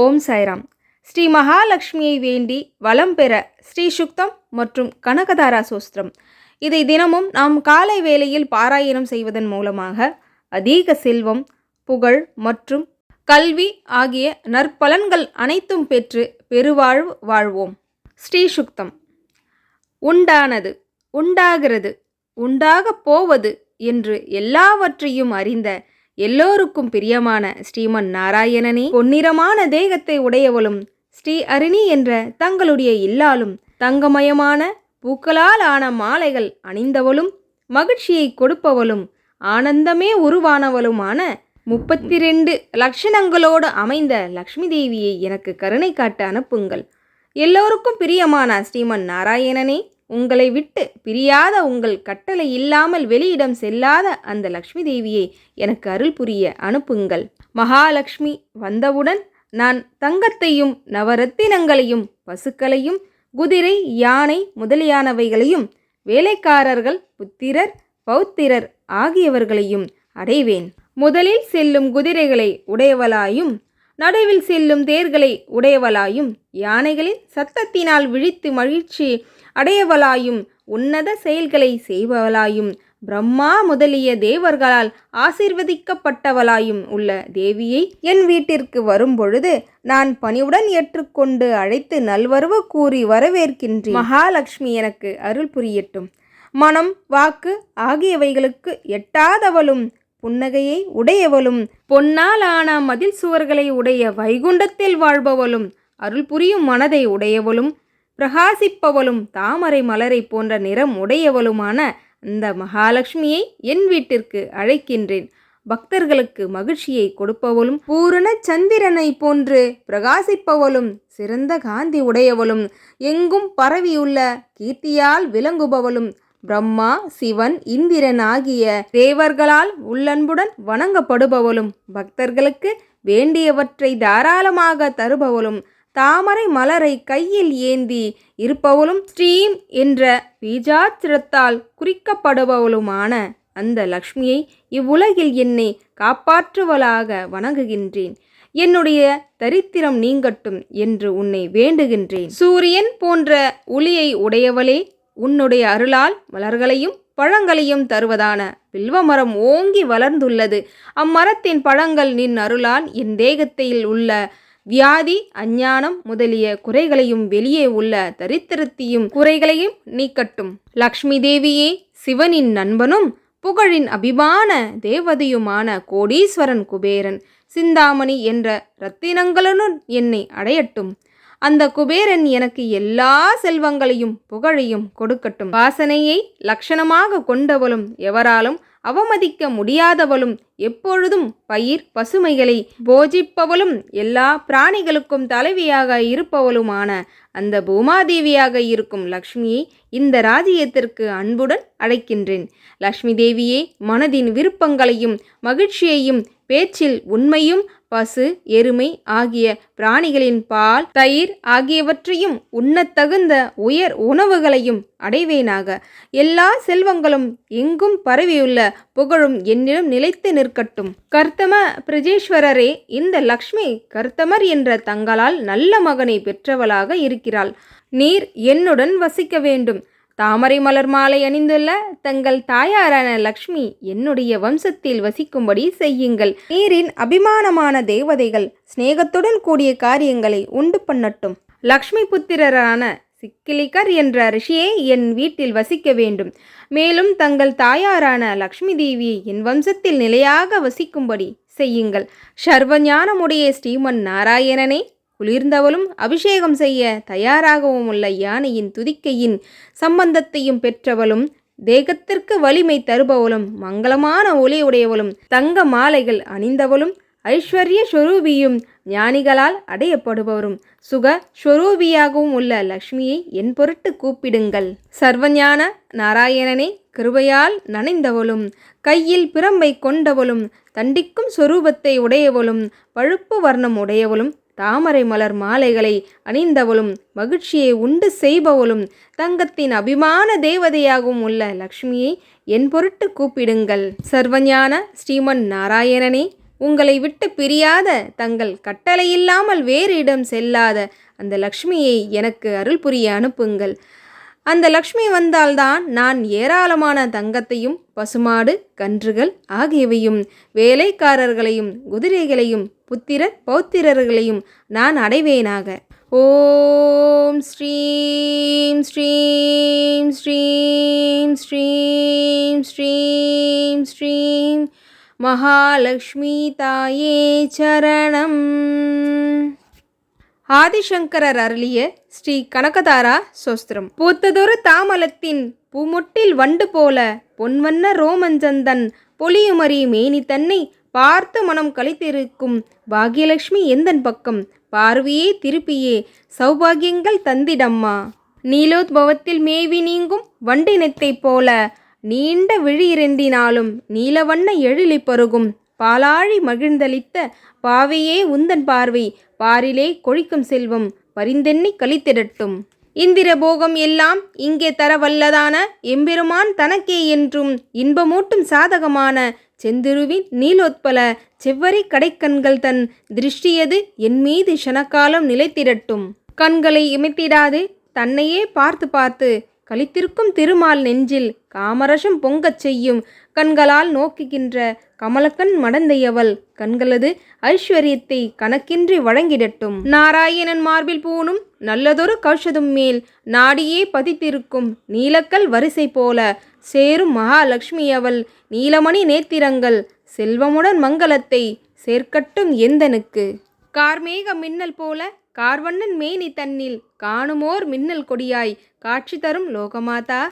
ஓம் சாய்ராம். ஸ்ரீ மகாலட்சுமியை வேண்டி வலம் பெற ஸ்ரீ சுக்தம் மற்றும் கனகதாரா சோஸ்திரம். இதை தினமும் நாம் காலை வேளையில் பாராயணம் செய்வதன் மூலமாக அதிக செல்வம் புகழ் மற்றும் கல்வி ஆகிய நற்பலன்கள் அனைத்தும் பெற்று பெருவாழ்வு வாழ்வோம். ஸ்ரீ சுக்தம். உண்டானது உண்டாகிறது உண்டாகப் போவது என்று எல்லாவற்றையும் அறிந்த எல்லோருக்கும் பிரியமான ஸ்ரீமன் நாராயணனே பொன்னிறமான தேகத்தை உடையவளும் ஸ்ரீ அருணி என்ற தங்களுடைய இல்லாலும் தங்கமயமான பூக்களால் ஆன மாலைகள் அணிந்தவளும் மகிழ்ச்சியை கொடுப்பவளும் ஆனந்தமே உருவானவளுமான முப்பத்தி ரெண்டு லட்சணங்களோடு அமைந்த லக்ஷ்மி தேவியை எனக்கு கருணை காட்ட அனுப்புங்கள். எல்லோருக்கும் பிரியமான ஸ்ரீமன் நாராயணனே உங்களை விட்டு பிரியாத உங்கள் கட்டளை இல்லாமல் வெளியிடம் செல்லாத அந்த லக்ஷ்மி தேவியை எனக்கு அருள் புரிய அனுப்புங்கள். மகாலட்சுமி வந்தவுடன் நான் தங்கத்தையும் நவரத்தினங்களையும் பசுக்களையும் குதிரை யானை முதலியானவைகளையும் வேலைக்காரர்கள் புத்திரர் பௌத்திரர் ஆகியவர்களையும் அடைவேன். முதலில் செல்லும் குதிரைகளை உடையவளாயும் நடுவில் செல்லும் தேர்களை உடையவளாயும் யானைகளின் சத்தத்தினால் விழித்து மகிழ்ச்சி அடையவளாயும் உன்னத செயல்களை செய்பவளாயும் பிரம்மா முதலிய தேவர்களால் ஆசிர்வதிக்கப்பட்டவளாயும் உள்ள தேவியை என் வீட்டிற்கு வரும்பொழுது நான் பணிவுடன் ஏற்றுக்கொண்டு அழைத்து நல்வரவு கூறி வரவேற்கின்றேன். மகாலட்சுமி எனக்கு அருள் புரியட்டும். மனம் வாக்கு ஆகியவைகளுக்கு எட்டாதவளும் புன்னகையை உடையவளும் பொன்னாலான மதில் சுவர்களை உடைய வைகுண்டத்தில் வாழ்பவளும் அருள் புரியும் மனதை உடையவளும் பிரகாசிப்பவளும் தாமரை மலரை போன்ற நிறம் உடையவளுமான அந்த மகாலட்சுமியை என் வீட்டிற்கு அழைக்கின்றேன். பக்தர்களுக்கு மகிழ்ச்சியை கொடுப்பவளும் பூரண சந்திரனை போன்று பிரகாசிப்பவளும் சிறந்த காந்தி உடையவளும் எங்கும் பரவியுள்ள கீர்த்தியால் விளங்குபவளும் பிரம்மா சிவன் இந்திரன் ஆகிய தேவர்களால் உள்ளன்புடன் வணங்கப்படுபவளும் பக்தர்களுக்கு வேண்டியவற்றை தாராளமாக தருபவளும் தாமரை மலரை கையில் ஏந்தி இருப்பவளும் ஸ்ரீம் என்ற பீஜாத்திரத்தால் குறிக்கப்படுபவளுமான அந்த லக்ஷ்மியை இவ்வுலகில் என்னை காப்பாற்றுவளாக வணங்குகின்றேன். என்னுடைய தரித்திரம் நீங்கட்டும் என்று உன்னை வேண்டுகின்றேன். சூரியன் போன்ற ஒளியை உடையவளே உன்னுடைய அருளால் மலர்களையும் பழங்களையும் தருவதான வில்வமரம் ஓங்கி வளர்ந்துள்ளது. அம்மரத்தின் பழங்கள் நின் அருளால் என் தேகத்தில் உள்ள வியாதி அஞ்ஞானம் முதலிய குறைகளையும் வெளியே உள்ள தரித்திரத்தையும் குறைகளையும் நீக்கட்டும். லக்ஷ்மி தேவியே சிவனின் நண்பனும் புகழின் அபிமான தேவதையுமான கோடீஸ்வரன் குபேரன் சிந்தாமணி என்ற இரத்தினங்களுடன் என்னை அடையட்டும். அந்த குபேரன் எனக்கு எல்லா செல்வங்களையும் புகழையும் கொடுக்கட்டும். வாசனையை லட்சணமாக கொண்டவளும் எவராலும் அவமதிக்க முடியாதவளும் எப்பொழுதும் பயிர் பசுமைகளை போஜிப்பவளும் எல்லா பிராணிகளுக்கும் தலைவியாக இருப்பவளுமான அந்த பூமாதேவியாக இருக்கும் லக்ஷ்மியை இந்த ராஜ்யத்திற்கு அன்புடன் அழைக்கின்றேன். லக்ஷ்மி தேவியே மனதின் விருப்பங்களையும் மகிழ்ச்சியையும் பேச்சில் உண்மையும் பசு எருமை ஆகிய பிராணிகளின் பால் தயிர் ஆகியவற்றையும் உண்ணத்தகுந்த உயர் உணவுகளையும் அடைவேனாக. எல்லா செல்வங்களும் எங்கும் பரவியுள்ள புகழும் என்னிடம் நிலைத்து நிற்கட்டும். கர்த்தம பிரஜேஸ்வரரே இந்த லக்ஷ்மி கர்த்தமர் என்ற தங்களால் நல்ல மகனை பெற்றவளாக இருக்கிறாள். நீர் என்னுடன் வசிக்க வேண்டும். தாமரை மலர் மாலை அணிந்துள்ள தங்கள் தாயாரான லக்ஷ்மி என்னுடைய வம்சத்தில் வசிக்கும்படி செய்யுங்கள். நீரின் அபிமானமான தேவதைகள் சிநேகத்துடன் கூடிய காரியங்களை உண்டு பண்ணட்டும். லக்ஷ்மி புத்திரரான சிக்கிலிகர் என்ற ரிஷியை என் வீட்டில் வசிக்க வேண்டும். மேலும் தங்கள் தாயாரான லக்ஷ்மி தேவியை என் வம்சத்தில் நிலையாக வசிக்கும்படி செய்யுங்கள். சர்வஞானமுடைய ஸ்ரீமன் நாராயணனே. குளிர்ந்தவளும் அபிஷேகம் செய்ய தயாராகவும் உள்ள யானையின் துதிக்கையின் சம்பந்தத்தையும் பெற்றவளும் தேகத்திற்கு வலிமை தருபவளும் மங்களமான ஒளி உடையவளும் தங்க மாலைகள் அணிந்தவளும் ஐஸ்வர்ய ஸ்வரூபியும் ஞானிகளால் அடையப்படுபவரும் சுக ஸ்வரூபியாகவும் உள்ள லக்ஷ்மியை என் பொருட்டு கூப்பிடுங்கள். சர்வஞான நாராயணனே கிருபையால் நனைந்தவளும் கையில் பிரம்பை கொண்டவளும் தண்டிக்கும் சொரூபத்தை உடையவளும் பழுப்பு வர்ணம் உடையவளும் தாமரை மலர் மாலைகளை அணிந்தவளும் மகிழ்ச்சியை உண்டு செய்பவளும் தங்கத்தின் அபிமான தேவதையாகவும் உள்ள லக்ஷ்மியை என் பொருட்டு கூப்பிடுங்கள். சர்வஞான ஸ்ரீமன் நாராயணனே உங்களை விட்டு பிரியாத தங்கள் கட்டளையில்லாமல் வேறு இடம் செல்லாத அந்த லக்ஷ்மியை எனக்கு அருள் புரிய அனுப்புங்கள். அந்த லக்ஷ்மி வந்தால்தான் நான் ஏராளமான தங்கத்தையும் பசுமாடு கன்றுகள் ஆகியவையும் வேலைக்காரர்களையும் குதிரைகளையும் புத்திரர் பௌத்திரர்களையும் நான் அடைவேனாக. ஓம் ஸ்ரீம் ஸ்ரீம் ஸ்ரீம் ஸ்ரீம் ஸ்ரீம் ஸ்ரீம் மகாலக்ஷ்மி தாயே சரணம். ஆதிசங்கரர் அருளிய ஸ்ரீ கனகதாரா சோஸ்திரம். பூத்ததொரு தாமலத்தின் பூமொட்டில் வண்டு போல பொன்வண்ண ரோமஞ்சந்தன் பொலியுமரி மேனி தன்னை பார்த்து மனம் கழித்திருக்கும் பாகியலட்சுமி எந்தன் பக்கம்? பார்வையே திருப்பியே சௌபாகியங்கள் தந்திடம்மா. நீலோத்பவத்தில் மேவி நீங்கும் வண்டினத்தைப் போல நீண்ட விழி இரண்டினாலும் நீலவண்ண எழிலி பருகும் பாலாழி மகிழ்ந்தளித்த பாவையே உந்தன் பார்வை பாரிலே கொழிக்கும் செல்வம் பரிந்தெண்ணி கழித்திடட்டும் இந்திர போகம் எல்லாம் இங்கே தர வல்லதான எம்பெருமான் தனக்கே என்றும் இன்பமூட்டும் சாதகமான செந்திருவின் நீலோத்பல செவ்வரி கடைக்கண்கள் தன் திருஷ்டியது என் மீது ஷனக்காலம் நிலைத்திடட்டும். கண்களை இமைத்திடாது தன்னையே பார்த்து பார்த்து கழித்திருக்கும் திருமால் நெஞ்சில் காமரசம் பொங்கச் செய்யும் கண்களால் நோக்குகின்ற கமலக்கண் மடந்தையவள் கண்களது ஐஸ்வர்யத்தை கணக்கின்றி வழங்கிடட்டும். நாராயணன் மார்பில் பூணும் நல்லதொரு கௌஷதும் மேல் நாடியே பதித்திருக்கும் நீலக்கல் வரிசை போல சேரும் மகாலட்சுமி அவள் நீலமணி நேத்திரங்கள் செல்வமுடன் மங்களத்தை சேர்க்கட்டும் எந்தனுக்கு. கார்மேக மின்னல் போல கார்வண்ணன் மேனி தன்னில் காணுமோர் மின்னல் கொடியாய் காட்சி தரும் லோகமாதா.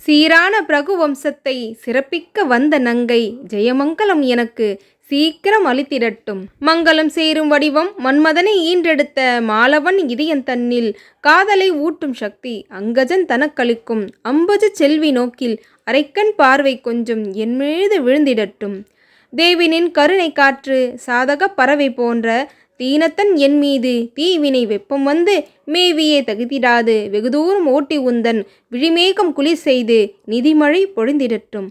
சீரான பிரகு வம்சத்தை சிறப்பிக்க வந்த நங்கை ஜெயமங்கலம் எனக்கு சீக்கிரம் அளித்திடட்டும். மங்களம் சேரும் வடிவம் மன்மதனை ஈன்றெடுத்த மாலவன் இதயன் தன்னில் காதலை ஊட்டும் சக்தி அங்கஜன் தனக்களிக்கும் அம்பஜ செல்வி நோக்கில் அரைக்கண் பார்வை கொஞ்சம் என் மீது விழுந்திடட்டும். தேவினின் கருணை காற்று சாதக பறவை போன்ற தீனத்தன் என் மீது தீவினை வெப்பம் வந்து மேவியே தகுதிடாது. வெகுதூரம் ஓட்டி உந்தன் விழிமேகம் குளிர் செய்து நிதிமழை பொழிந்திடட்டும்.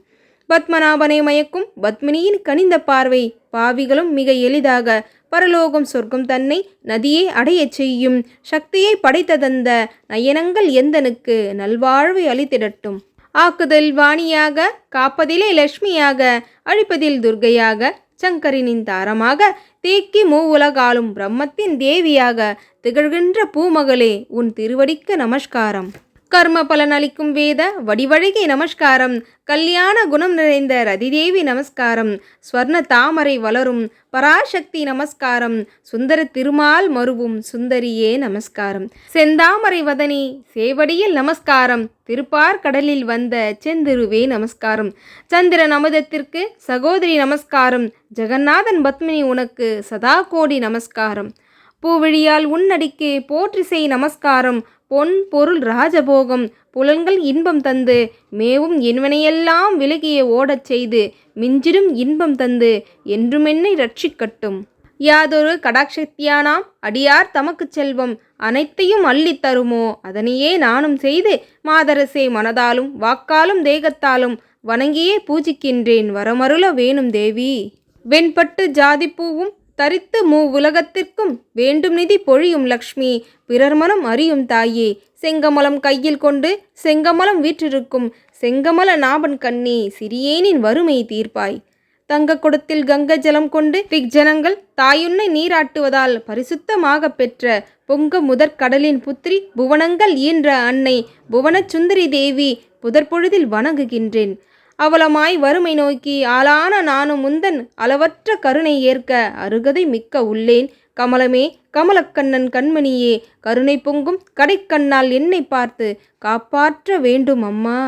பத்மநாபனை மயக்கும் பத்மினியின் கனிந்த பார்வை பாவிகளும் மிக எளிதாக பரலோகம் சொர்க்கம் தன்னை நதியை அடையச் செய்யும் சக்தியை படைத்ததந்த நயனங்கள் எந்தனுக்கு நல்வாழ்வை அளித்திடட்டும். ஆக்குதல் வாணியாக காப்பதிலே லட்சுமியாக அழிப்பதில் துர்கையாக சங்கரினின் தாரமாக தேக்கி மூவுலகாலும் பிரம்மத்தின் தேவியாக திகழ்கின்ற பூமகளே உன் திருவடிக்கு நமஸ்காரம். கர்ம பலனளிக்கும் வேத வடிவழகி நமஸ்காரம். கல்யாண குணம் நிறைந்த ரதிதேவி நமஸ்காரம். ஸ்வர்ண தாமரை வளரும் பராசக்தி நமஸ்காரம். சுந்தர திருமால் மருவும் சுந்தரியே நமஸ்காரம். செந்தாமரை வதனி சேவடியில் நமஸ்காரம். திருப்பார் கடலில் வந்த செந்திருவே நமஸ்காரம். சந்திரன் அமுதத்திற்கு சகோதரி நமஸ்காரம். ஜெகநாதன் பத்மினி உனக்கு சதா கோடி நமஸ்காரம். பூவிழியால் உன்னடிக்கு போற்றி செய் நமஸ்காரம். பொன் பொருள் ராஜபோகம் புலன்கள் இன்பம் தந்து மேவும் என்வனையெல்லாம் விலகிய ஓடச் செய்து மிஞ்சிடும் இன்பம் தந்து என்றுமென்னை ரட்சிக்கட்டும். யாதொரு கடாட்சத்தியானாம் அடியார் தமக்குச் செல்வம் அனைத்தையும் அள்ளித் தருமோ அதனையே நானும் செய்து மாதரசே மனதாலும் வாக்காலும் தேகத்தாலும் வணங்கியே பூஜிக்கின்றேன் வரமருள வேணும் தேவி. வெண்பட்டு ஜாதிப்பூவும் தரித்து மூ உலகத்திற்கும் வேண்டும் நிதி பொழியும் லக்ஷ்மி. பிறர் மனம் அறியும் தாயே. செங்கமலம் கையில் கொண்டு செங்கமலம் வீற்றிருக்கும் செங்கமல நாபன் கண்ணே சிறியேனின் வறுமை தீர்ப்பாய். தங்க குடத்தில் கங்க ஜலம் கொண்டு திக்ஜனங்கள் தாயுன்னை நீராட்டுவதால் பரிசுத்தமாக பெற்ற பொங்க முதற் கடலின் புத்திரி புவனங்கள் ஈன்ற அன்னை புவன சுந்தரி தேவி புதற்பொழுதில் வணங்குகின்றேன். அவலமாய் வறுமை நோக்கி ஆளான நானும் முந்தன் அளவற்ற கருணை ஏற்க அருகதை மிக்க உள்ளேன். கமலமே கமலக்கண்ணன் கண்மணியே கருணை பொங்கும் கடைக்கண்ணால் என்னை பார்த்து காப்பாற்ற வேண்டும் அம்மா.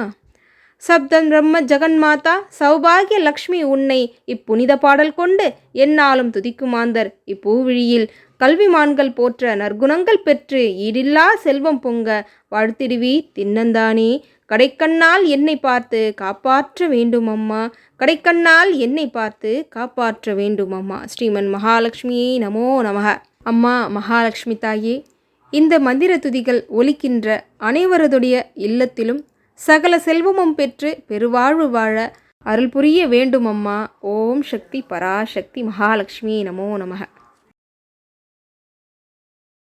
சப்தம் பிரம்ம ஜெகன்மாதா சௌபாகிய லக்ஷ்மி உன்னை இப்புனித பாடல் கொண்டு என்னாலும் துதிக்குமாந்தர் இப்பூவிழியில். கல்விமான்கள் போற்ற நற்குணங்கள் பெற்று ஈடில்லா செல்வம் பொங்க வாழ்த்திடுவி தின்னந்தானே. கடைக்கண்ணால் என்னை பார்த்து காப்பாற்ற வேண்டும் அம்மா. கடைக்கண்ணால் என்னை பார்த்து காப்பாற்ற வேண்டும் அம்மா. ஸ்ரீமன் மகாலட்சுமியே நமோ நமக. அம்மா மகாலட்சுமி தாயே இந்த மந்திர துதிகள் ஒலிக்கின்ற அனைவரதுடைய இல்லத்திலும் சகல செல்வமும் பெற்று பெருவாழ்வு வாழ அருள் புரிய வேண்டும் அம்மா. ஓம் சக்தி பராசக்தி மகாலட்சுமி நமோ நமக.